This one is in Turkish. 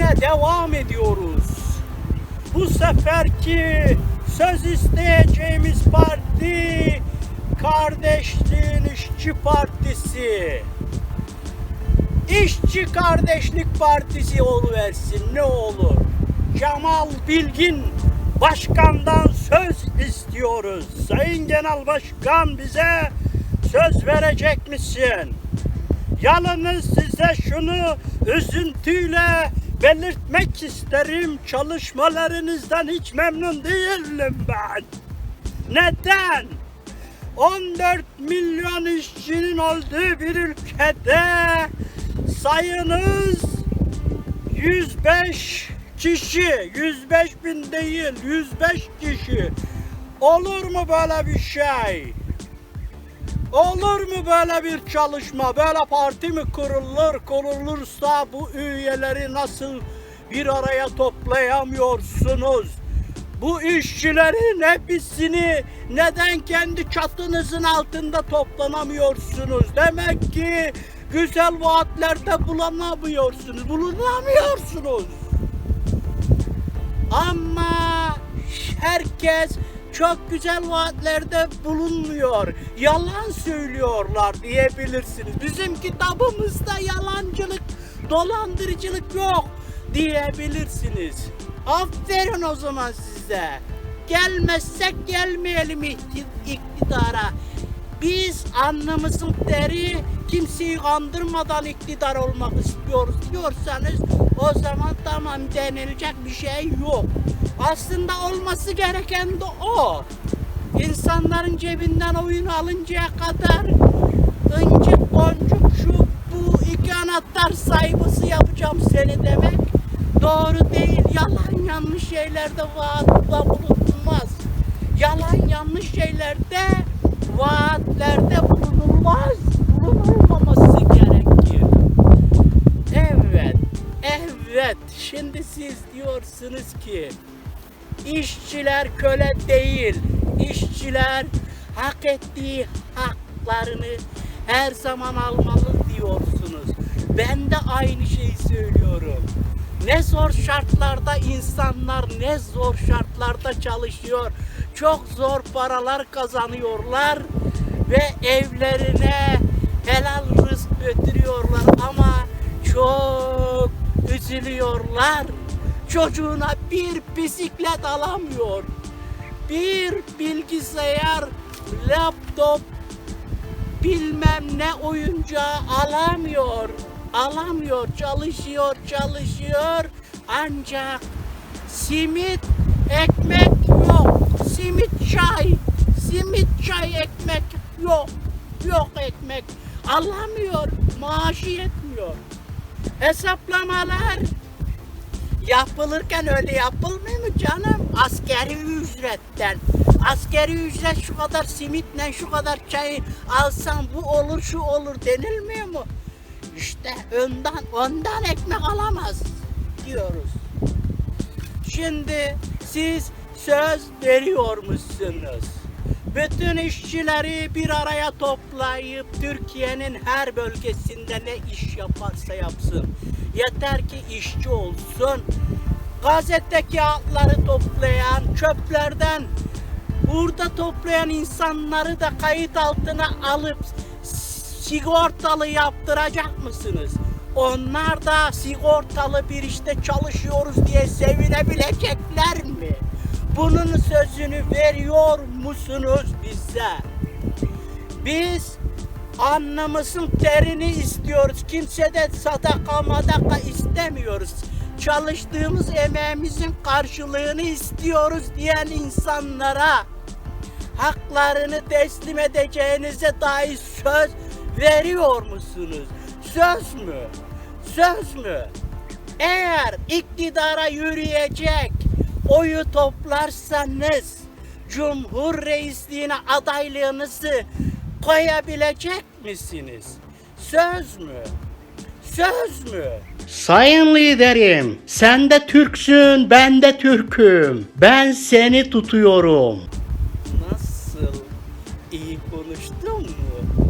yine devam ediyoruz. Bu seferki söz isteyeceğimiz parti Kardeşliğin İşçi Partisi. İşçi Kardeşlik Partisi oluversin ne olur. Cemal Bilgin Başkan'dan söz istiyoruz. Sayın Genel Başkan bize söz verecek misin? Yalnız size şunu üzüntüyle belirtmek isterim. Çalışmalarınızdan hiç memnun değilim ben. Neden? 14 milyon işçinin olduğu bir ülkede sayınız 105 kişi, 105 bin değil, 105 kişi. Olur mu böyle bir şey? Olur mu böyle bir çalışma? Böyle parti mi kurulur? Kurulursa bu üyeleri nasıl bir araya toplayamıyorsunuz? Bu işçilerin hepsini neden kendi çatınızın altında toplanamıyorsunuz? Demek ki güzel vaatlerde bulunamıyorsunuz. Bulunamıyorsunuz. Ama herkes çok güzel vaatlerde bulunmuyor. Yalan söylüyorlar diyebilirsiniz. Bizim kitabımızda yalancılık, dolandırıcılık yok diyebilirsiniz. Aferin o zaman size. Gelmezsek gelmeyelim ikti- iktidara. Biz alnımızın teri kimseyi kandırmadan iktidar olmak istiyoruz diyorsanız o zaman tamam denilecek bir şey yok. Aslında olması gereken de o. İnsanların cebinden oyun alıncaya kadar ıncık boncuk şu bu iki anahtar sahibizi yapacağım seni demek doğru değil. Yalan yanlış şeylerde vaatta bulunulmaz. Yalan yanlış şeylerde vaatlerde bulunulmaz. Bulunulmaması gerekir. Evet, evet. Şimdi siz diyorsunuz ki işçiler köle değil. İşçiler hak ettiği haklarını her zaman almalı diyorsunuz. Ben de aynı şeyi söylüyorum. Ne zor şartlarda insanlar ne zor şartlarda çalışıyor. Çok zor paralar kazanıyorlar ve evlerine helal rızk götürüyorlar ama çok üzülüyorlar. Çocuğuna bir bisiklet alamıyor. Bir bilgisayar, laptop, bilmem ne oyuncağı alamıyor. Alamıyor, çalışıyor, çalışıyor. Ancak simit, ekmek yok. Simit çay, simit çay ekmek yok. Yok ekmek. Alamıyor, maaşı yetmiyor. Hesaplamalar yapılırken öyle yapılmıyor mu canım? Askeri ücretten. Askeri ücret şu kadar simitle şu kadar çayı alsam bu olur şu olur denilmiyor mu? İşte ondan ondan ekmek alamaz diyoruz. Şimdi siz söz veriyor musunuz? Bütün işçileri bir araya toplayıp Türkiye'nin her bölgesinde ne iş yaparsa yapsın. Yeter ki işçi olsun. Gazete kağıtları toplayan, çöplerden burada toplayan insanları da kayıt altına alıp sigortalı yaptıracak mısınız? Onlar da sigortalı bir işte çalışıyoruz diye sevinebilecekler mi? Bunun sözünü veriyor musunuz bize? Biz anlamızın terini istiyoruz. Kimse de sadaka madaka istemiyoruz. Çalıştığımız emeğimizin karşılığını istiyoruz diyen insanlara haklarını teslim edeceğinize dair söz veriyor musunuz? Söz mü? Söz mü? Eğer iktidara yürüyecek oyu toplarsanız Cumhur Reisliğine adaylığınızı koyabilecek misiniz? Söz mü? Söz mü? Sayın liderim, sen de Türksün, ben de Türk'üm. Ben seni tutuyorum. Nasıl? İyi konuştun mu?